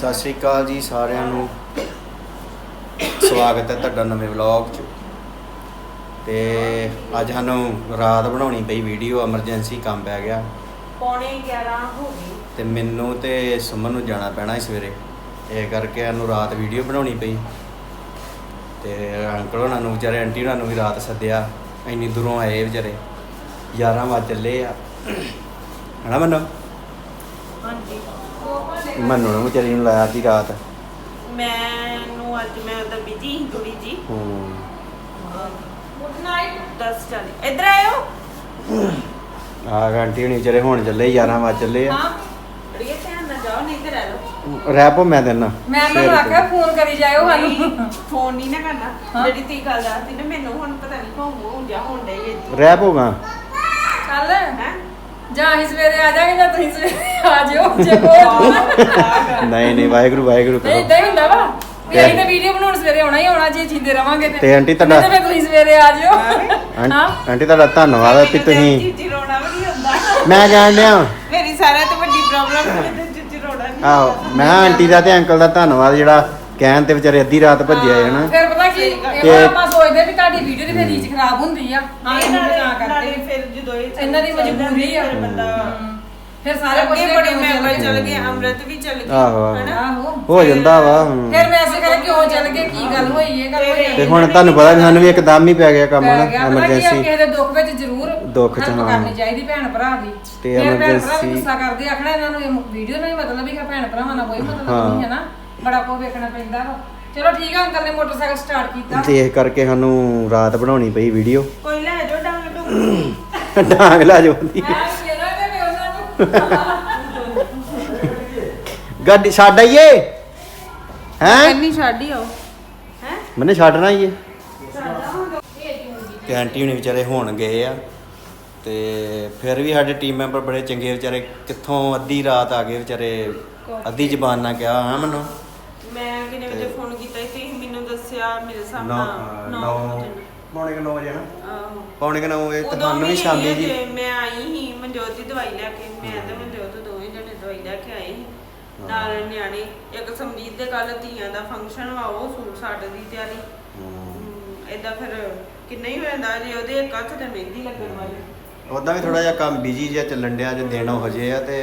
ਸਤਿ ਸ਼੍ਰੀ ਅਕਾਲ ਜੀ ਸਾਰਿਆਂ ਨੂੰ। ਸਵਾਗਤ ਹੈ ਤੁਹਾਡਾ ਨਵੇਂ ਵਲੌਗ 'ਚ। ਤੇ ਅੱਜ ਸਾਨੂੰ ਰਾਤ ਬਣਾਉਣੀ ਪਈ ਵੀਡੀਓ ਐਮਰਜੈਂਸੀ ਕੰਮ ਪੈ ਗਿਆ। ਪੌਣੇ 11 ਹੋ ਗਏ। ਤੇ ਮੈਨੂੰ ਤੇ ਸੁਮਨ ਨੂੰ ਜਾਣਾ ਪੈਣਾ ਸੀ ਸਵੇਰੇ। ਇਹ ਕਰਕੇ ਸਾਨੂੰ ਰਾਤ ਵੀਡੀਓ ਬਣਾਉਣੀ ਪਈ। ਤੇ ਅੰਕਲ ਉਹਨਾਂ ਨੂੰ ਵਿਚਾਰੇ ਆਂਟੀ ਉਹਨਾਂ ਨੂੰ ਵੀ ਰਾਤ ਸੱਦਿਆ। ਇੰਨੀ ਦੂਰੋਂ ਆਏ ਵਿਚਾਰੇ। 11 ਵਜੇ ਚੱਲੇ ਆ। ਹਨਾ ਮੰਨੋ? ਹਾਂਜੀ। ਮੰਨੋ ਨੂੰ ਵਿਚਾਰੀ ਨੂੰ ਲਾਇਆ ਸੀ ਰਾਤ। ਮੈਨੂੰ ਅੱਜ ਮੈਂ ਤਾਂ ਬਿਜ਼ੀ ਥੋੜੀ ਜੀ ਹੂੰ ਗੁੱਡ ਨਾਈਟ 10 ਚਾਲੀ। ਇੱਧਰ ਆਇਓ। ਆ ਆਂਟੀ ਹੁਣੀ ਵਿਚਾਰੇ ਹੁਣ ਚੱਲੇ 11 ਵਜੇ ਚੱਲੇ ਆ। ਹਾਂ ਅੜੀਏ ਧਿਆਨ ਨਾਲ ਜਾਓ ਨਹੀਂ ਤੇ ਰਹਿ ਲਓ। ਰਹਿ ਪੋ ਮੈਂ ਦੇਣਾ ਮੈਂ ਤੁਹਾਨੂੰ ਆਖਿਆ ਫੋਨ ਕਰੀ ਜਾਇਓ ਸਾਨੂੰ। ਫੋਨ ਨਹੀਂ ਨਾ ਕਰਨਾ। ਹਾਂ। ਜਿਹੜੀ ਤੀ ਗੱਲ ਦੱਸਦੀ ਨਾ ਮੈਨੂੰ ਹੁਣ ਪਤਾ ਨਹੀਂ ਕੌਣ ਹੋ ਜਾ ਹੁਣ ਡਈ ਹੈ ਰਹਿ ਪੋਗਾ ਚੱਲ। ਹੈ? ਜਾਂ ਅਸੀਂ ਸਵੇਰੇ ਆ ਜਾਾਂਗੇ ਜਾਂ ਤੁਸੀਂ ਸਵੇਰੇ ਆ ਜਿਓ ਜੇ ਕੋਈ ਨਹੀਂ ਨਹੀਂ ਵਾਹਿਗੁਰੂ ਵਾਹਿਗੁਰੂ ਨਹੀਂ ਕਰੋ ਇਦਾਂ ਹੀ ਹੁੰਦਾ ਵਾ ਵੀ ਅਸੀਂ ਤਾਂ ਵੀਡੀਓ ਬਣਾਉਣ ਸਵੇਰੇ ਆਉਣਾ ਹੀ ਆਉਣਾ ਜੇ ਜਿੰਦੇ ਰਵਾਂਗੇ ਤੇ। ਆਂਟੀ ਤੁਹਾਡਾ- ਨਹੀਂ ਤੇ ਫਿਰ ਤੁਸੀਂ ਸਵੇਰੇ ਆ ਜਿਓ। ਹਾਂ ਆਂਟੀ ਤੁਹਾਡਾ ਧੰਨਵਾਦ ਆ ਕਿ ਤੁਸੀਂ ਚੀਚੀ ਰੋਣਾ ਵੀ ਨਹੀਂ ਹੁੰਦਾ। ਮੈਂ ਜਾਣ ਡਿਆ। ਮੇਰੀ ਸਾਰਿਆਂ ਤੋਂ ਵੱਡੀ ਪ੍ਰੋਬਲਮ ਹੈ ਤੇ ਚੀਚੀ ਰੋਣਾ ਨਹੀਂ ਆਹੋ ਮੈਂ ਆਂਟੀ ਦਾ ਤੇ ਅੰਕਲ ਦਾ ਧੰਨਵਾਦ ਜਿਹੜਾ ਕਹਿਣ ਤੇ ਵਿਚਾਰੇ ਅੱਧੀ ਰਾਤ ਭੱਜੇ ਆਏ ਹਨਾ। ਫਿਰ ਪਤਾ ਕੀ ਸਹੀ ਗੱਲ। ਇਹ ਆਪਾਂ ਸੋਚਦੇ ਵੀ ਤੁਹਾਡੀ ਵੀਡੀਓ ਦੀ ਫਿਰ ਰੀਚ ਖਰਾਬ ਹੁੰਦੀ ਆ ਹਾਂ ਇਹਨਾਂ ਨਾਲੇ ਤਾਂ ਨਾਲੇ ਕਰਕੇ ਫਿਰ ਜਦੋਂ ਇਹ ਚੱਲ ਇਹਨਾਂ ਦੀ ਮਜਬੂਰੀ ਆ। ਫਿਰ ਬੰਦਾ। ਫਿਰ ਸਾਰੇ ਅੱਗੇ ਬੜੇ ਮੈਂਬਰ ਚੱਲ ਗਏ ਅੰਮ੍ਰਿਤ ਵੀ ਚਲ ਗਈ ਆਹੋ, ਆਹੋ। ਹਨਾ? ਆਹੋ ਹੋ ਜਾਂਦਾ ਵਾ ਹਮ। ਫਿਰ ਮੈਸੇਜ ਕਰੇ ਕਿਉਂ ਚੱਲ ਗਏ ਕੀ ਗੱਲ ਹੋਈ ਇਹ ਗੱਲ ਹੋਈ ਤੇ ਹੁਣ ਤੁਹਾਨੂੰ ਪਤਾ ਵੀ ਸਾਨੂੰ ਵੀ ਇੱਕਦਮ ਹੀ ਪੈ ਗਿਆ ਕੰਮ ਨਾ ਗਿਆ ਐਮਰਜੈਂਸੀ ਕਿਸੇ ਦੇ ਦੁੱਖ ਵਿੱਚ ਜ਼ਰੂਰ ਦੁੱਖ ਚ, help ਹਾਂ। ਕਰਨੀ ਚਾਹੀਦੀ ਭੈਣ ਭਰਾ ਦੀ ਤੇ ਫਿਰ ਭੈਣ ਭਰਾ ਵੀ emergency- ਗੁੱਸਾ ਕਰਦੇ ਆਖਣਾ ਇਹਨਾਂ ਨੂੰ ਵੀਡੀਓ ਨਾਲ ਹੀ ਮਤਲਬ ਹੀ ਕਿ ਭੈਣ ਭਰਾਵਾਂ ਨਾਲ ਕੋਈ ਮਤਲਬ ਹਾਂ। ਨਹੀਂ ਹੈ ਨਾ ਬੜਾ ਕੋ ਵੇਖਣਾ ਪੈਂਦਾ ਵਾ ਚਲੋ ਠੀਕ ਆ ਅੰਕਲ ਨੇ ਮੋਟਰਸਾਈਕਲ ਸਟਾਰਟ ਕੀਤਾ। ਤੇ ਇਸ ਕਰਕੇ ਸਾਨੂੰ ਰਾਤ ਬਣਾਉਣੀ ਪਈ ਵੀਡੀਓ ਕੋਈ ਲੈ ਜਾਓ ਡਾਂਗ ਡੂੰਗ। ਡਾਂਗ ਲਾ ਜੋਦੀ ਮੈਂ ਕਿਹਾ ਤੇ ਵੀ ਉਹਨਾਂ ਨੂੰ। ਗੱਡੀ ਛੱਡ ਆਈਏ। ਹੈ? ਕੰਨੀ ਛੱਡ ਹੀ ਆਓ। ਹੈ? ਮੈਨੇ ਛੱਡਣਾ ਹੀ ਏ। ਤੇ ਆਂਟੀ ਹੁਣੀ ਵਿਚਾਰੇ ਹੁਣ ਗਏ ਆ। ਤੇ ਫਿਰ ਵੀ ਸਾਡੇ ਟੀਮ ਮੈਂਬਰ ਬੜੇ ਚੰਗੇ ਵਿਚਾਰੇ। ਕਿੱਥੋਂ ਅੱਧੀ ਰਾਤ ਆ ਗਏ ਵਿਚਾਰੇ। ਅੱਧੀ ਜ਼ਬਾਨ ਨਾਲ ਕਿਹਾ ਹਾਂ ਮੈਨੂੰ? ਮੈਂ ਕਿਨੇ ਵਜੇ ਫੋਨ ਕੀਤਾ ਸੀ ਤੁਸੀਂ ਮੈਨੂੰ ਦੱਸਿਆ ਮੇਰੇ ਸਾਹਮਣੇ ਨੌ ਪੌਣੇ ਕਿ 9 ਵਜੇ ਨਾ? ਆਹੋ। ਪੌਣੇ ਕਿ 9 ਵਜੇ ਉਦੋਂ ਤੁਹਾਨੂੰ ਵੀ ਸ਼ਾਮੀ ਜੀ। ਹਜੇ ਮੈਂ ਆਈ ਹੀ ਮਨਜੋਤ ਦੀ ਦਵਾਈ ਲੈ ਕੇ ਮੈਂ ਤੇ ਮਨਜੋਤ ਦੋਵੇਂ ਜਣੇ ਦਵਾਈ ਲੈ ਕੇ ਆਏ ਸੀ। ਨਾਲ ਨਿਆਣੇ ਇੱਕ ਸਮਰੀਤ ਦੇ ਕੱਲ ਧੀਆਂ ਦਾ ਫੰਕਸ਼ਨ ਵਾ ਉਹ ਸੂਟ ਸਾਟ ਦੀ ਤਿਆਰੀ। ਇਦਾਂ ਫਿਰ ਕਿੰਨਾ ਹੀ ਹੋ ਜਾਂਦਾ ਜੇ ਉਹਦੇ ਇੱਕ ਹੱਥ ਤੇ ਮਹਿੰਦੀ ਲੱਗਣ ਵਾਲੀ। ਉਦਾਂ ਵੀ ਥੋੜਾ ਜਿਹਾ ਕੰਮ ਬਿਜ਼ੀ ਜਿਹਾ ਚੱਲਣ ਡਿਆ ਜੇ ਦੇਣਾ ਹੋ ਜੇ ਆ ਤੇ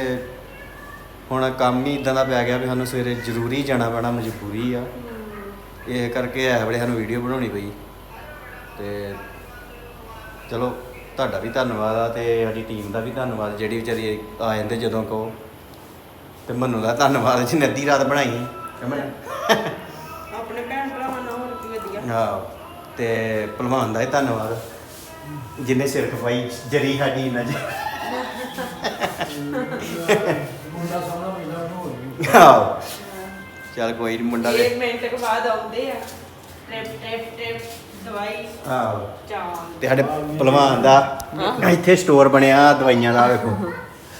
ਹੁਣ ਕੰਮ ਹੀ ਇਦਾਂ ਦਾ ਪੈ ਗਿਆ ਵੀ ਸਾਨੂੰ ਸਵੇਰੇ ਜ਼ਰੂਰੀ ਜਾਣਾ ਪੈਣਾ ਮਜਬੂਰੀ ਆ। ਇਹ ਕਰਕੇ ਇਹ ਵੇਲੇ ਸਾਨੂੰ ਵੀਡੀਓ ਬਣਾਉਣੀ ਪਈ। ਤੇ ਚਲੋ ਤੁਹਾਡਾ ਵੀ ਧੰਨਵਾਦ ਆ ਤੇ ਸਾਡੀ ਟੀਮ ਦਾ ਵੀ ਧੰਨਵਾਦ ਜਿਹੜੀ ਵਿਚਾਰੀ ਆ ਜਾਂਦੇ ਜਦੋਂ ਕਹੋ। ਤੇ ਮੰਨੂ ਦਾ ਧੰਨਵਾਦ ਜਿਹਨੇ ਅੱਧੀ ਰਾਤ ਬਣਾਈ। ਕਮਲ ਆਪਣੇ ਭੈਣ ਭਰਾਵਾਂ ਨਾਲ ਹੋਰ ਕੀ ਵਧੀਆ। ਹਾਂ ਤੇ ਭਲਵਾਨ ਦਾ ਹੀ ਧੰਨਵਾਦ। ਜਿਨੇ ਸਿਰ ਖਪਾਈ ਜਰੀ ਸਾਡੀ ਇਹਨਾਂ ਜੀ ਆਹੋ। ਚੱਲ ਕੋਈ ਨਹੀਂ ਮੁੰਡਾ ਦੇ ਇੱਕ ਮਿੰਟ ਕੇ ਬਾਅਦ ਆਉਂਦੇ ਆ। ਟ੍ਰਿਪ ਟ੍ਰਿਪ ਟ੍ਰਿਪ ਦਵਾਈ। ਆਹੋ। ਚਾਲ ਤੇ ਸਾਡੇ ਭਲਵਾਨ ਦਾ ਇੱਥੇ ਸਟੋਰ ਬਣਿਆ ਦਵਾਈਆਂ ਦਾ ਵੇਖੋ।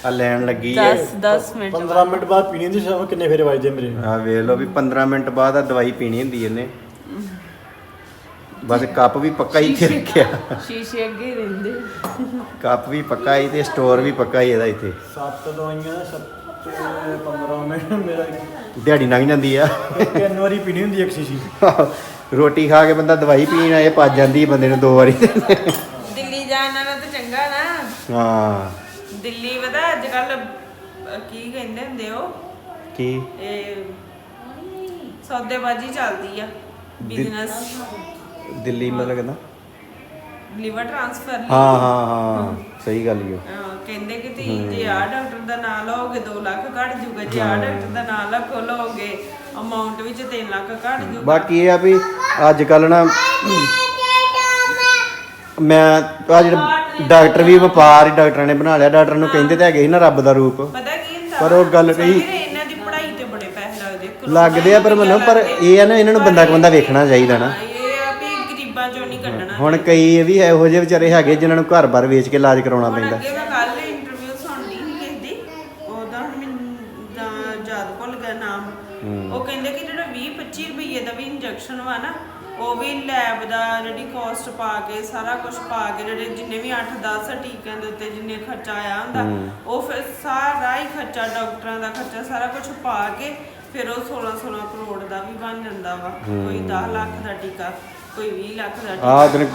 ਆ ਲੈਣ ਲੱਗੀ ਹੈ 10 ਮਿੰਟ 15 ਮਿੰਟ ਬਾਅਦ ਪੀਣੀ ਹੁੰਦੀ ਸ਼ਾਮ ਕਿੰਨੇ ਫੇਰੇ ਵੱਜਦੇ ਮੇਰੇ? ਆ ਵੇਖ ਲਓ ਵੀ 15 ਮਿੰਟ ਬਾਅਦ ਆ ਦਵਾਈ ਪੀਣੀ ਹੁੰਦੀ ਇਹਨੇ। ਬਸ ਕੱਪ ਵੀ ਪੱਕਾ ਹੀ ਇੱਥੇ ਰੱਖਿਆ। ਸ਼ੀਸ਼ੇ ਅੱਗੇ ਰਹਿੰਦੇ। ਕੱਪ ਵੀ ਪੱਕਾ ਹੀ ਤੇ ਸਟੋਰ ਵੀ ਪੱਕਾ ਹੀ ਇਹਦਾ ਇੱਥੇ। ਸੱਤ ਦਵਾਈਆਂ ਸੱਤ ਤੇ 15 ਮਿੰਟ ਮੇਰਾ ਦਿਹਾੜੀ ਲੰਘ ਜਾਂਦੀ ਆ। ਤਿੰਨ ਵਾਰੀ ਪੀਣੀ ਹੁੰਦੀ ਇੱਕ ਸ਼ੀਸ਼ੀ। ਰੋਟੀ ਖਾ ਕੇ ਬੰਦਾ ਦਵਾਈ ਪੀਣ ਆਏ ਭੱਜ ਜਾਂਦੀ ਬੰਦੇ ਨੂੰ ਦੋ ਵਾਰੀ। ਦਿੱਲੀ ਜਾਣ ਨਾਲ ਤਾਂ ਚੰਗਾ ਨਾ। ਹਾਂ। ਦਿੱਲੀ ਪਤਾ ਅੱਜ ਕੱਲ ਕੀ ਕਹਿੰਦੇ ਹੁੰਦੇ ਉਹ? ਕੀ? ਇਹ ਸੌਦੇਬਾਜ਼ੀ ਚੱਲਦੀ ਆ ਬਿਜ਼ਨਸ ਦਿੱਲੀ ਮਤਲਬ ਕਹਿੰਦਾ ਲਿਵਰ ਟ੍ਰਾਂਸਫਰ ਹਾਂ ਹਾਂ। ਹਾਂ। ਸਹੀ ਗੱਲ ਹੀ ਉਹ ਕਹਿੰਦੇ ਕਿ ਤੀ ਜੇ ਆ ਡਾਕਟਰ ਦਾ ਨਾਮ ਲਓਗੇ 2 ਲੱਖ ਘਟ ਜੂਗਾ। ਜੇ ਆ ਡਾਕਟਰ ਦਾ ਨਾਮ ਲਖੋ ਲਓਗੇ ਅਮਾਉਂਟ ਵਿੱਚ 3 ਲੱਖ ਘਟ ਜੂਗਾ। ਬਾਕੀ ਇਹ ਆ ਵੀ ਅੱਜ ਕੱਲ ਨਾ ਮੈਂ ਆ ਜਿਹੜਾ ਡਾਕਟਰ ਵੀ ਵਪਾਰ ਹੀ ਡਾਕਟਰਾਂ ਨੇ ਬਣਾ ਲਿਆ। ਡਾਕਟਰ ਨੂੰ ਕਹਿੰਦੇ ਤਾਂ ਹੈਗੇ ਸੀ ਨਾ ਰੱਬ ਦਾ ਰੂਪ। ਪਤਾ ਕੀ ਹੁੰਦਾ? ਪਰ ਉਹ ਗੱਲ ਕਹੀ- ਇਹਨਾਂ ਦੀ ਪੜ੍ਹਾਈ ਤੇ ਬੜੇ ਪੈਸੇ ਲੱਗਦੇ ਲੱਗਦੇ ਆ ਪਰ ਮੈਨੂੰ ਪਰ ਇਹ ਆ ਨਾ ਇਹਨਾਂ ਨੂੰ ਬੰਦਾ ਬੰਦਾ ਵੇਖਣਾ ਚਾਹੀਦਾ ਨਾ ਇਹ ਆ ਵੀ ਗਰੀਬਾਂ ਚੋਂ ਨਹੀਂ ਕੱਢਣਾ ਹੁਣ ਕਈ ਇਹ ਵੀ ਇਹੋ ਜਿਹੇ ਵਿਚਾਰੇ ਹੈਗੇ ਜਿਨ੍ਹਾਂ ਨੂੰ ਘਰ-ਬਾਰ ਵੇਚ ਕੇ ਇਲਾਜ ਕਰਾਉਣਾ ਹੁਣ ਪੈਂਦਾ। ਅੱਗੇ ਮੈਂ ਕੱਲ ਇੰਟਰਵਿਊ ਸੁਣਨੀ ਸੀ ਕਿਸੇ ਦੀ। ਉਹਦਾ ਹੁਣ ਮੈਨੂੰ ਦਾ- ਯਾਦ ਭੁੱਲ ਗਿਆ ਨਾਮ। ਉਹ ਕਹਿੰਦੇ ਕਿ ਜਿਹੜਾ 20 25 ਰੁਪਏ ਦਾ ਵੀ ਇੰਜੈਕਸ਼ਨ ਵਾ ਨਾ ਉਹ ਵੀ ਲੈਬ ਦਾ ਜਿਹੜੀ ਕਾਸਟ ਪਾ ਕੇ ਸਾਰਾ ਕੁਝ ਪਾ ਕੇ ਜਿਹੜੇ ਜਿੰਨੇ ਵੀ 8 10 ਟੀਕਿਆਂ ਦੇ ਉੱਤੇ ਜਿੰਨੇ ਖਰਚਾ ਆਇਆ ਹੁੰਦਾ ਉਹ ਫਿਰ ਸਾਰਾ ਹੀ ਖਰਚਾ ਡਾਕਟਰਾਂ ਦਾ ਖਰਚਾ ਸਾਰਾ ਕੁਝ ਪਾ ਕੇ ਫਿਰ ਉਹ 16 16 ਕਰੋੜ ਦਾ ਵੀ ਬਣ ਜਾਂਦਾ ਵਾ ਕੋਈ 10 ਲੱਖ ਦਾ ਟੀਕਾ। ਕੋਈ 20 ਲੱਖ ਦਾ ਆ ਦਿਨ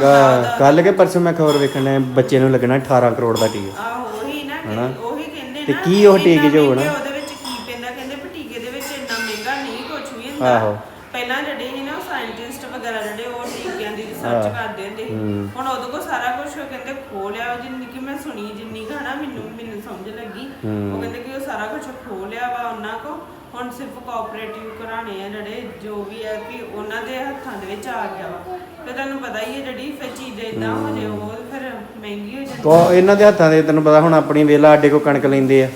ਕੱਲ ਕੇ ਪਰਸੋਂ ਮੈਂ ਖਬਰ ਵੇਖਣ ਬੱਚੇ ਨੂੰ ਲੱਗਣਾ 18 ਕਰੋੜ ਦਾ ਟੀਕਾ ਆਹੋ ਉਹੀ ਨਾ ਕਿ- ਹਨਾ? ਉਹੀ ਕਹਿੰਦੇ ਤੇ ਨਾ ਕੀ ਉਹ ਟੀਕੇ 'ਚ ਹੋਣਾ? ਮਹਿੰਗੇ ਉਹਦੇ ਵਿੱਚ ਕੀ ਪੈਂਦਾ ਕਹਿੰਦੇ ਵੀ ਟੀਕੇ ਦੇ ਵਿੱਚ ਇੰਨਾ ਮਹਿੰਗਾ ਨਹੀਂ ਕੁਝ ਵੀ ਹੁੰਦਾ ਆਹੋ। ਪਹਿਲਾਂ ਜਿਹੜੇ ਸੀ ਨਾ ਸਾਇੰਟਿਸਟ ਵਗੈਰਾ ਜਿਹੜੇ ਉਹ ਟੀਕਿਆਂ ਦੀ ਰਿਸਰਚ। ਕਰਦੇ ਹੁੰਦੇ ਸੀ ਹੂੰ। ਹੁਣ ਉਹਦੇ ਕੋਲ ਸਾਰਾ ਕੁਝ ਕਹਿੰਦੇ ਖੋ ਲਿਆ ਉਹ ਜਿੰਨੀ ਕਿ ਮੈਂ ਸੁਣੀ ਜਿੰਨੀ ਹਨਾ ਮੈਨੂੰ ਮੈਨੂੰ ਸਮਝ ਲੱਗੀ। ਉਹ ਕਹਿੰਦੇ ਕਿ ਉਹ ਸਾਰਾ ਕੁਝ ਖੋ ਲਿਆ ਵਾ ਉਹਨਾਂ ਕੋ ਹੁਣ ਸਿਰਫ ਕੋਆਪਰੇਟਿਵ ਘਰਾਣੇ ਆ ਜਿਹੜੇ ਜੋ ਵੀ ਹੈ ਕਿ ਉਹਨਾਂ ਦੇ ਹੱਥਾਂ ਦੇ ਵਿੱਚ ਆ ਗਿਆ ਵਾ। ਤੇ ਤੁਹਾਨੂੰ ਪਤਾ ਹੀ ਹੈ ਜਿਹੜੀ ਫਿਰ ਚੀਜ਼ ਇਦਾਂ ਹੋ ਜੇ ਉਹ ਫਿਰ ਮਹਿੰਗੀ ਹੋ ਜਾਂਦੀ। ਕੋ ਇਹਨਾਂ ਦੇ ਹੱਥਾਂ ਦੇ ਤੈਨੂੰ ਪਤਾ ਹੁਣ ਆਪਣੀ ਵੇਲਾ ਆਡੇ ਕੋ ਕਣਕ ਲੈਂਦੇ ਆ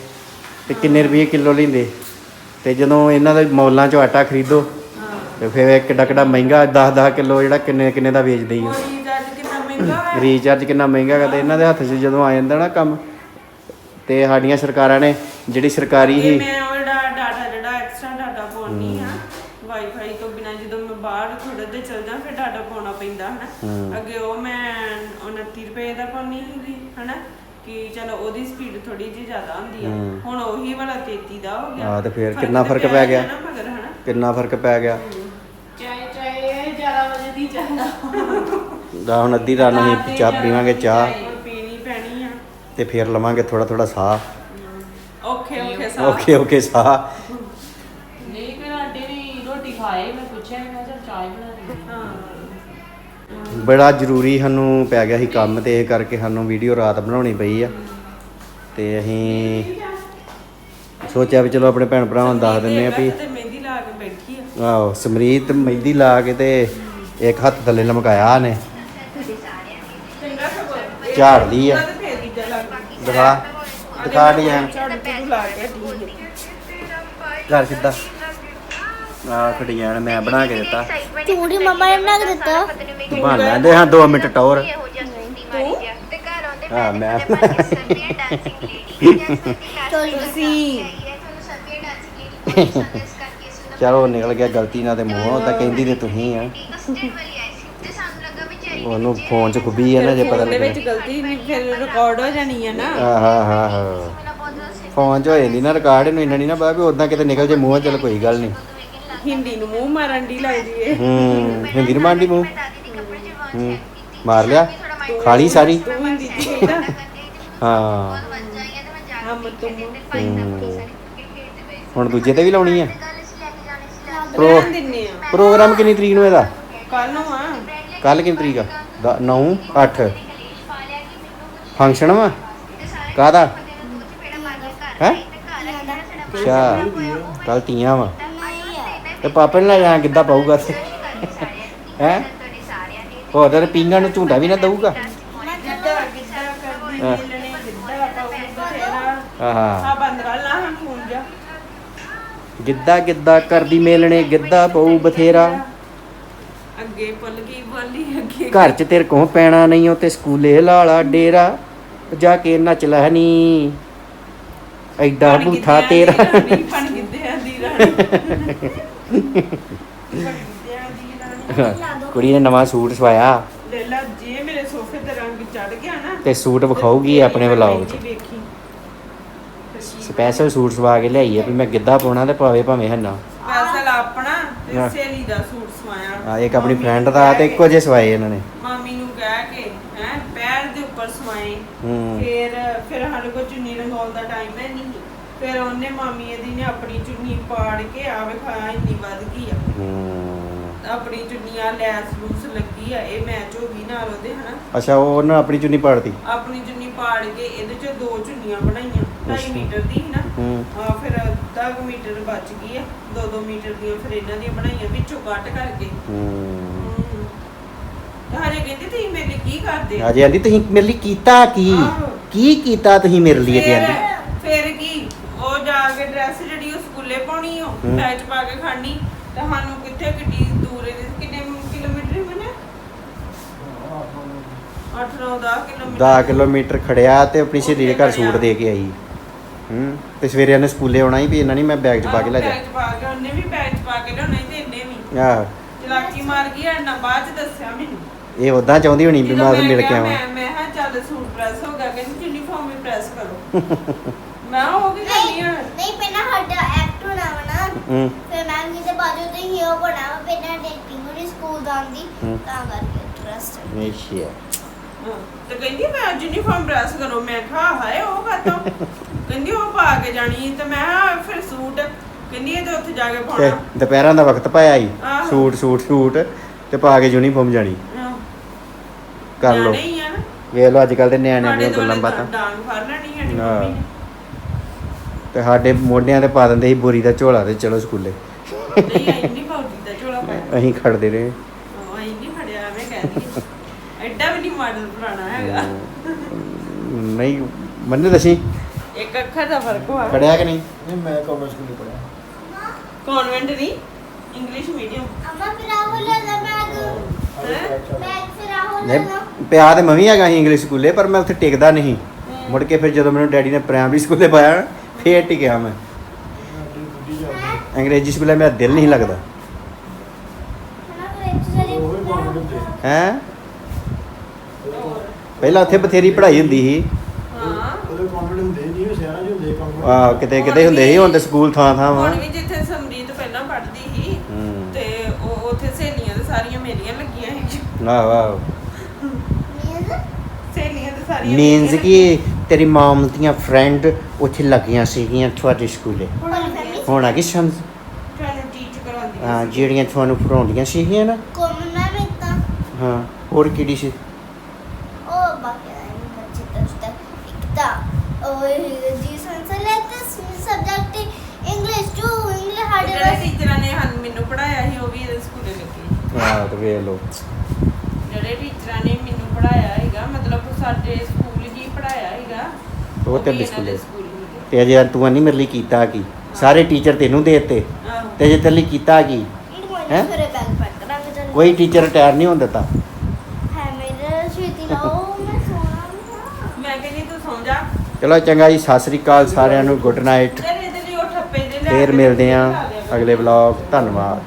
ਤੇ ਕਿੰਨੇ ਰੁਪਏ ਕਿਲੋ ਲੈਂਦੇ। ਤੇ ਜਦੋਂ ਇਹਨਾਂ ਦੇ ਮੌਲਾਂ ਚੋਂ ਆਟਾ ਖਰੀਦੋ ਤੇ ਫਿਰ ਕਿੱਡਾ ਕਿੱਡਾ ਮਹਿੰਗਾ 10 10 ਕਿਲੋ ਜਿਹੜਾ ਕਿੰਨੇ ਕਿੰਨੇ ਦਾ ਵੇਚਦੇ ਆ। ਕੋਈ ਜੱਜ ਕਿੰਨਾ ਮਹਿੰਗਾ ਹੈ ਰੀਚਾਰਜ ਕਿੰਨਾ ਮਹਿੰਗਾ ਹੈਗਾ ਤੇ ਇਹਨਾਂ ਦੇ ਹੱਥ 'ਚ ਜਦੋਂ ਆ ਜਾਂਦਾ ਨਾ ਕੰਮ ਤੇ ਸਾਡੀਆਂ ਸਰਕਾਰਾਂ ਨੇ ਜਿਹੜੀ ਸਰਕਾਰੀ ਮੈਂ ਉਹ ਪੈਂਦਾ ਹਨਾ? ਅੱਗੇ ਉਹ ਮੈਂ 29 ਰੁਪਏ ਦਾ ਪਾਉਣੀ ਸੀਗੀ ਹਨਾ? ਕਿ ਚਲੋ ਉਹਦੀ ਸਪੀਡ ਥੋੜੀ ਜਿਹੀ ਜ਼ਿਆਦਾ ਹੁੰਦੀ ਆ। ਹੁਣ ਉਹੀ ਵਾਲਾ 33 ਦਾ ਹੋ ਗਿਆ। ਹਾਂ ਤੇ ਫਿਰ ਕਿੰਨਾ ਫ਼ਰਕ ਪੈ ਗਿਆ? ਮਗਰ ਹਨਾ? ਕਿੰਨਾ ਫ਼ਰਕ ਪੈ ਗਿਆ? ਚਾਹੇ ਚਾਹੇ 11 ਵਜੇ ਦੀ ਚਾਹ ਦਾ ਹੁਣ ਅੱਧੀ ਰਾਤ ਨੂੰ ਚਾਹ ਪੀਵਾਂਗੇ ਚਾਹ ਪੀਣੀ ਪੈਣੀ ਆ। ਤੇ ਫਿਰ ਲਵਾਂਗੇ ਥੋੜਾ ਥੋੜਾ ਸਾਹ। ਓਕੇ ਓਕੇ ਸਾਹ। ਓਕੇ ਓਕੇ ਸਾਹ ਨਹੀਂ ਫਿਰ ਆਂਟੀ ਨੇ ਰੋਟੀ ਖਾਏ ਮੈਂ ਚਾਹ ਬਣਾ ਬੜਾ ਜ਼ਰੂਰੀ ਸਾਨੂੰ ਪੈ ਗਿਆ ਸੀ ਕੰਮ ਤੇ ਇਹ ਕਰਕੇ ਸਾਨੂੰ ਵੀਡੀਓ ਰਾਤ ਬਣਾਉਣੀ ਪਈ ਆ। ਤੇ ਅਸੀਂ ਸੋਚਿਆ ਵੀ ਚਲੋ ਆਪਣੇ ਭੈਣ ਭਰਾਵਾਂ ਨੂੰ ਦੱਸ ਦਿੰਨੇ ਆ ਵੀ ਤੇ ਮਹਿੰਦੀ ਲਾ ਕੇ ਬੈਠੀ ਆ। ਆਹੋ ਸਮਰੀਤ ਮਹਿੰਦੀ ਲਾ ਕੇ ਤੇ ਇੱਕ ਹੱਥ ਥੱਲੇ ਲਮਕਾਇਆ ਨੇ ਚੰਗਾ ਝਾੜਦੀ ਆ। ਉਹਦਾ ਤੇ ਫੇਰ ਦੂਜਾ ਲੱਗ ਦਿਖਾ। ਦਿਖਾ ਡਿਜ਼ਾਈਨ ਝਾੜੂ ਝੂੜੂ ਲਾ ਕੇ ਠੀਕ ਹੈ ਘਰ ਸਿੱਧਾ ਮੈਂ ਬਣਾ ਕੇ ਦਿੱਤਾ। ਚੂੜੀ ਮਮਾ ਨੇ ਬਣਾ ਕੇ ਦਿੱਤਾ। ਤੂੰ ਬਣ ਲੈਂਦੇ ਹਾਂ 2 ਮਿੰਟ ਟੌਰ। ਹਾਂ ਮੈਂ ਤੁਸੀਂ। ਚਲੋ ਨਿਕਲ ਗਿਆ ਗਲਤੀ ਨਾਲ ਤੇ ਮੂੰਹੋਂ ਤਾਂ ਕਹਿੰਦੀ ਤੇ ਤੁਸੀਂ ਆ। ਉਹਨੂੰ ਫੋਨ 'ਚ ਖੁੱਬੀ ਆ ਨਾ ਜੇ ਪਤਾ ਦੇ ਵਿੱਚ ਲੱਗਣਾ ਗਲਤੀ ਨਹੀਂ ਫਿਰ ਰਿਕਾਰਡ ਹੋ ਜਾਣੀ ਹੈ ਨਾ। ਆਹ ਹਾ ਹਾ ਹਾ। ਫੋਨ 'ਚ ਹੋ ਜਾਂਦੀ ਨਾ ਰਿਕਾਰਡ ਨੂੰ ਇੰਨਾ ਨਹੀਂ ਨਾ ਪਤਾ ਵੀ ਉਦਾਂ ਕਿਤੇ ਨਿਕਲ ਜੇ ਮੂੰਹੋਂ ਚਲ ਕੋਈ ਗੱਲ ਨਹੀਂ ਹਿੰਦੀ ਨੂੰ ਮੂੰਹ ਮਾਰਨ ਦੀ ਲੱਗਦੀ ਏ। ਹੂੰ ਹਿੰਦੀ ਨੂੰ ਮਾਂਡੀ ਮੂੰਹ। ਹੂੰ ਮਾਰ ਲਿਆ। ਖਾਲੀ ਸਾਰੀ। ਤੂੰ ਹਿੰਦੀ ਚ ਕਹਿੰਦਾ ਹਾਂ। ਹਮ ਤੁਮ ਹੂੰ। ਹੁਣ ਦੂਜੇ ਤੇ ਵੀ ਲਾਉਣੀ ਆ। ਪ੍ਰੋ ਰਹਿਣ ਦਿੰਨੇ ਆ। ਪ੍ਰੋਗਰਾਮ ਕਿੰਨੀ ਤਰੀਕ ਨੂੰ ਇਹਦਾ? ਕੱਲ ਨੂੰ ਆ। ਕੱਲ ਕਿੰਨੀ ਤਰੀਕ ਆ? 9 8 ਫੰਕਸ਼ਨ ਵਾ? ਕਾਦਾ ਹੈ? ਅੱਛਾ। ਕੱਲ ਤੀਆਂ ਵਾ। ਤੇ ਪਾਪੇ ਨੇ ਲੈ ਜਾਣਾ ਕਿੱਦਾਂ ਪਾਊਗਾ ਤੇ? ਹੈ? ਹੋਰ ਤੇ ਪਿੰਗਾਂ ਨੂੰ ਝੁੰਡਾ ਵੀ ਨਾ ਦਊਗਾ? ਗਿੱਧਾ ਗਿੱਧਾ ਕਰਦੀ ਹਾਂ। ਮਿਲਣੇ ਗਿੱਧਾ ਆਹਾ ਆ ਜਾ। ਗਿੱਧਾ ਗਿੱਧਾ ਕਰਦੀ ਮੇਲਣੇ ਗਿੱਧਾ ਪਊ ਬਥੇਰਾ। ਅੱਗੇ ਪੁੱਲ ਗਈ ਬੋਲੀ ਅੱਗੇ ਘਰ ਚ ਤੇਰੇ ਕੋਲ ਪੈਣਾ ਨਹੀਂ ਉਹ ਤੇ ਸਕੂਲੇ ਲਾਲਾ ਡੇਰਾ। ਜਾ ਕੇ ਨੱਚ ਲੈ ਨੀ ਐਡਾ ਬੂਥਾ ਤੇਰਾ। ਰਾਣੀ, ਕੁੜੀ ਨੇ ਨਵਾਂ ਸੂਟ ਸਵਾਇਆ। ਲੈ ਲਾ ਜੇ ਮੇਰੇ ਸੋਫੇ ਤੇ ਰੰਗ ਚੜ ਗਿਆ ਨਾ ਤੇ ਸੂਟ ਵਿਖਾਊਗੀ ਆਪਣੇ ਵਲੌਗ 'ਚ। ਸਪੈਸ਼ਲ ਸੂਟ ਸਵਾ ਕੇ ਲਿਆਈ ਵੀ ਮੈਂ ਗਿੱਧਾ ਪਾਉਣਾ ਤੇ ਪਾਵੇ ਭਾਵੇਂ ਹੰਨਾ। ਸਪੈਸ਼ਲ ਆਪਣਾ ਹਾਂ। ਤੇ ਸਹੇਲੀ ਦਾ ਸੂਟ ਸਵਾਇਆ। ਆ ਇੱਕ ਆਪਣੀ ਫਰੈਂਡ ਦਾ ਤੇ ਇੱਕੋ ਜਿਹੇ ਸਵਾਏ ਇਹਨਾਂ ਨੇ। ਮਾਮੀ ਨੂੰ ਕਹਿ ਕੇ ਹੈ ਪੈਰ ਦੇ ਉੱਪਰ ਸਵਾਏ। ਹੂੰ। ਫਿਰ ਫਿਰ ਸਾਡੇ ਕੋਲ ਚੁੰਨੀ ਰੰਗਾਉਣ ਦਾ ਟਾਈਮ ਹੈ ਨਹੀਂ। ਫਿਰ ਉਹਨੇ ਮਾਮੀ ਇਹਦੀ ਨੇ ਆਪਣੀ ਚੁੰਨੀ ਪਾੜ ਕੇ ਆ ਵਿਖਾਇਆ ਇੰਨੀ ਵੱਧ ਗਈ ਆ। ਹੂੰ। ਆਪਣੀ ਚੁੰਨੀਆਂ ਲੈਸ ਲੂਸ ਲੱਗੀ ਆ ਇਹ ਮੈਚ ਹੋ ਗਈ ਨਾਲ ਉਹਦੇ ਹਨਾ? ਅੱਛਾ ਉਹ ਉਹਨਾਂ ਆਪਣੀ ਚੁੰਨੀ ਪਾੜਤੀ? ਆਪਣੀ ਚੁੰਨੀ ਪਾੜ ਕੇ ਇਹਦੇ ਚ ਦੋ ਚੁੰਨੀਆਂ ਬਣਾਈਆਂ 2.5 ਅੱਛਾ। ਮੀਟਰ ਦੀ ਸੀ ਨਾ ਹੂੰ। ਆ ਫਿਰ ਅੱਧਾ ਕੁ ਮੀਟਰ ਬਚ ਗਈ ਆ 2-2 ਮੀਟਰ ਦੀਆਂ ਫਿਰ ਇਹਨਾਂ ਦੀਆਂ ਬਣਾਈਆਂ ਵਿੱਚੋਂ ਕੱਟ ਕਰਕੇ। ਹੂੰ। ਤਾਂ ਹਜੇ ਕਹਿੰਦੇ ਤੁਸੀਂ ਮੇਰੇ ਲਈ ਕੀ ਕਰਦੇ? ਅਜੇ ਆਂਦੀ ਤੁਸੀਂ ਮੇਰੇ ਲਈ ਕੀਤਾ ਕੀ? ਆਹੋ। ਕੀ ਕੀਤਾ ਤੁਸੀਂ ਮੇਰੇ ਲਈ ਤੇ ਆਂਦੀ ਫਿਰ ਕੀ ਉਹ ਜਾ ਕੇ ਡਰੈਸ ਜਿਹੜੀ ਉਹ ਸਕੂਲੇ ਹੂੰ। ਬੈਚ ਪਾ ਕੇ ਖਾਣੀ ਤਾਂ ਸਾਨੂੰ ਕਿੱਥੇ ਕਿੱਡੀ ਦੂਰ ਇਹਦੇ ਕਿੰਨੇ ਕਿਲੋਮੀਟਰ ਹੀ ਬਣੇ 8-9 10 ਕਿਲੋਮੀਟਰ। 10 ਕਿਲੋਮੀਟਰ ਖੜਿਆ ਤੇ ਆਪਣੀ ਸਹੇਲੀ ਦੇ ਘਰ ਸੂਟ ਦੇ ਕੇ ਆਈ। ਹੂੰ ਤੇ ਸਵੇਰੇ ਇਹਨੇ ਸਕੂਲੇ ਆਉਣਾ ਹੀ ਵੀ ਇਹਨਾਂ ਨਹੀਂ ਮੈਂ ਬੈਗ 'ਚ ਪਾ ਕੇ ਲੈ ਜਾ। ਬੈਗ 'ਚ ਪਾ ਕੇ ਉਹਨੇ ਵੀ ਬੈਗ 'ਚ ਪਾ ਕੇ ਲਿਆਉਣਾ ਸੀ ਤੇ ਇਹਨੇ ਵੀ। ਆਹ। ਚਲਾਕੀ ਮਾਰ ਗਈ ਐ ਨਾ ਬਾਅਦ 'ਚ ਦੱਸਿਆ ਮੈਨੂੰ। ਇਹ ਉਦਾਂ ਚਾਹੁੰਦੀ ਹੋਣੀ ਵੀ ਮੈਂ ਉਹਨੂੰ ਮਿਲ ਕੇ ਆਵਾਂ। ਮੈਂ ਮੈਂ ਹਾਂ ਚੱਲ ਸੂਟ ਪ੍ਰੈਸ ਹੋ ਗਿਆ ਕਹਿੰਦੀ ਯੂਨੀਫਾਰਮ ਵੀ ਪ੍ਰੈਸ ਕਰੋ। ਮੈਂ ਉਹ ਕੀ ਕਰਨੀ ਆ। ਨਹੀਂ ਪਹਿਲਾਂ ਸਾਡਾ ਵਾ ਹੂੰ। ਫਿਰ ਮੈਂ ਵੀ ਤੇ ਬਾਜੂ ਤੇ ਹੀ ਉਹ ਬਣਾ ਵਾ ਪਹਿਲਾਂ ਡੇਟਿੰਗ ਹੋਣੀ ਸਕੂਲ ਦਾ ਆਉਂਦੀ ਹੂੰ। ਤਾਂ ਕਰਕੇ ਇੰਟਰਸਟ ਅੱਛਾ। ਹਾਂ, ਤੇ ਕਹਿੰਦੀ ਮੈਂ ਯੂਨੀਫਾਰਮ ਪ੍ਰੈਸ ਕਰੋ। ਮੈਂ ਕਿਹਾ ਹਾਏ ਉਹ ਕਾਤੋਂ ਕਹਿੰਦੀ ਉਹ ਪਾ ਕੇ ਜਾਣੀ ਤੇ ਮੈਂ ਕਿਹਾ ਫਿਰ ਸੂਟ। ਕਹਿੰਦੀ ਇਹ ਤੇ ਉੱਥੇ ਜਾ ਕੇ ਤੇ ਪਾਉਣਾ ਦੁਪਹਿਰਾਂ ਦਾ ਵਕਤ ਪਾਇਆ ਆਹੋ। ਸੂਟ ਸੂਟ ਸੂਟ ਤੇ ਪਾ ਕੇ ਯੂਨੀਫਾਰਮ ਜਾਣੀ। ਹਾਂ, ਕਰ ਲਓ। ਨਿਆਣੇ ਹੀ ਆ ਨਾ। ਵੇਖ ਲਓ ਅੱਜ ਕੱਲ ਦੇ ਨਿਆਣਿਆਂ ਸਾਡੇ ਦੀਆਂ ਗੱਲਾਂ ਬਾਤਾਂ। ਡਾਂਗ ਫੜ ਲੈਣੀ ਹਾਂ। ਮੰਮੀ ਨੇ ਤੇ ਸਾਡੇ ਮੋਢਿਆਂ ਤੇ ਪਾ ਦਿੰਦੇ ਸੀ ਬੋਰੀ ਦਾ ਝੋਲਾ ਤੇ ਚਲੋ ਸਕੂਲੇ। ਨਹੀਂ ਆਈ ਨਹੀਂ ਪਾਉਦੀ ਦਾ ਝੋਲਾ ਪਾਇਆ ਅਸੀਂ ਖੜਦੇ ਰਹੇ। ਨਹੀਂ ਫੜਿਆ ਐਵੇਂ ਕਹਿੰਦੀ ਐਡਾ ਵੀ ਨਹੀਂ ਮਾਡਲ ਪੁਰਾਣਾ ਹੈਗਾ। ਨਹੀਂ ਮੰਨੇ ਦਸੀ ਇੱਕ ਅੱਖਰ ਦਾ ਫ਼ਰਕ ਹੋਆ ਖੜਿਆ ਕਿ ਨਹੀਂ? ਨਹੀਂ ਮੈਂ ਕਾਮਰਸ ਸਕੂਲ ਪੜਿਆ ਕਨਵੈਂਟ ਨਹੀਂ ਇੰਗਲਿਸ਼ ਮੀਡੀਅਮ ਅਮਾ ਫਿਰ ਆਹੋ ਲੈ ਲਾ ਬੈਗ ਬੈਗ ਫਿਰ ਆਹੋ ਲੈ ਲਾ ਨਹੀਂ ਪਿਆ ਤੇ ਮੈਂ ਵੀ ਹੈਗਾ ਸੀ ਇੰਗਲਿਸ਼ ਸਕੂਲੇ ਪਰ ਮੈਂ ਉੱਥੇ ਟਿਕਦਾ ਨਹੀਂ। ਮੁੜ ਕੇ ਫਿਰ ਜਦੋਂ ਮੈਨੂੰ ਡੈਡੀ ਨੇ ਪ੍ਰਾਇਮਰੀ ਸਕੂਲੇ ਪਾਇਆ ਫੇਰ ਟਿਕਿਆ ਮੈਂ। ਅੰਗਰੇਜ਼ੀ ਸਕੂਲੇ ਮੇਰਾ ਦਿਲ ਨਹੀਂ ਲੱਗਦਾ। ਹੈ? ਪਹਿਲਾਂ ਉੱਥੇ ਬਥੇਰੀ ਪੜ੍ਹਾਈ ਹੁੰਦੀ ਸੀ। ਹਾਂ ਆ ਕਿਤੇ ਕਿਤੇ ਹੁੰਦੇ ਸੀ ਹੁਣ ਤੇ ਸਕੂਲ ਥਾਂ ਥਾਂ ਵਾ। ਹੁਣ ਵੀ ਜਿੱਥੇ ਸਮਰੀਤ ਪਹਿਲਾਂ ਪੜ੍ਹਦੀ ਸੀ ਹੂੰ। ਤੇ ਉਹ ਉੱਥੇ ਸਹੇਲੀਆਂ ਤੇ ਸਾਰੀਆਂ ਮੇਰੀਆਂ ਲੱਗੀਆਂ ਸੀ। ਵਾਹ ਵਾਹ ਮੀਨਸ ਸਹੇਲੀਆਂ ਤੇ ਸਾਰੀਆਂ ਮੀਨਸ ਕਿ ਤੇਰੀ ਮਾਮ ਦੀਆਂ ਫਰੈਂਡ ਉੱਥੇ ਲੱਗੀਆਂ ਸੀਗੀਆਂ ਤੁਹਾਡੇ ਸਕੂਲੇ। ਹੁਣ ਆ ਗਈ ਸਮਝ ਤੁਹਾਨੂੰ ਟੀਚ ਕਰਾਉਂਦੀਆਂ ਹਾਂ ਸੀ। ਜਿਹੜੀਆਂ ਤੁਹਾਨੂੰ ਪੜਾਉਂਦੀਆਂ ਸੀਗੀਆਂ ਨਾ। ਕੋਮਨ ਮੈਂ ਵੀ ਤਾਂ ਹਾਂ ਹੋਰ ਕਿਹੜੀ ਸੀ? ਉਹ ਬਾਕੀ ਦਾ ਨਹੀਂ ਬੱਚੇ ਤਾਂ ਇੱਕ ਤਾਂ ਉਹ ਜੀ ਸੰਸਲੇਟ subject English to English hard ਜਿਹੜੇ ਟੀਚਰਾਂ ਨੇ ਹਨ ਮੈਨੂੰ ਪੜਾਇਆ ਸੀ ਉਹ ਵੀ ਇਹਦੇ ਸਕੂਲੇ ਲੱਗੇ। ਆਹ ਤੇ ਵੇਖ ਲਓ। ਜਿਹੜੇ ਟੀਚਰਾਂ ਨੇ ਮੈਨੂੰ ਪੜਾਇਆ ਹੈਗਾ ਮਤਲਬ ਸਾਡੇ ਸਕੂਲ ਹੀ ਪੜਾਇਆ ਹੈਗਾ ਉਹ ਤੇ ਵੀ ਇਹਨਾਂ ਦੇ ਸਕੂਲੇ। ਸਕੂਲ ਹੀ ਹੈਗੇ। ਤੇ ਅਜੇ ਤੂੰ ਨਹੀਂ ਮੇਰੇ ਲਈ ਕੀਤਾ ਕੀ ਸਾਰੇ ਟੀਚਰ ਤੈਨੂੰ ਦੇ ਦਿੱਤੇ ਆਹੋ। ਤੇ ਜੇ ਤੇਰੇ ਲਈ ਕੀਤਾ ਕੀ ਹੈਂ? ਫਿਰ ਬੈਗ ਪੈਕ ਕਰਾਂਗੇ ਚਲ ਕੋਈ ਟੀਚਰ ਰਿਟਾਇਰ ਨਹੀਂ ਹੋਣ ਦਿੱਤਾ ਹੈ ਮੇਰੇ ਛੇਤੀ ਲਾਓ ਮੈਂ ਸੋਣਾ ਮੈਂ ਕਹਿੰਦੀ ਤੂੰ ਸੌਂ ਜਾ ਚਲੋ ਚੰਗਾ ਜੀ ਸਤਿ ਸ੍ਰੀ ਅਕਾਲ ਸਾਰਿਆਂ ਨੂੰ ਗੁੱਡ ਨਾਈਟ ਤੇਰੇ ਇਹਦੇ ਲਈ ਉਹ ਠੱਪੇ ਦੇ ਲੈ ਫੇਰ ਕੇ ਮਿਲਦੇ ਆਂ ਲਾ ਲਿਆ ਕਰ। ਅਗਲੇ ਵਲੌਗ ਧੰਨਵਾਦ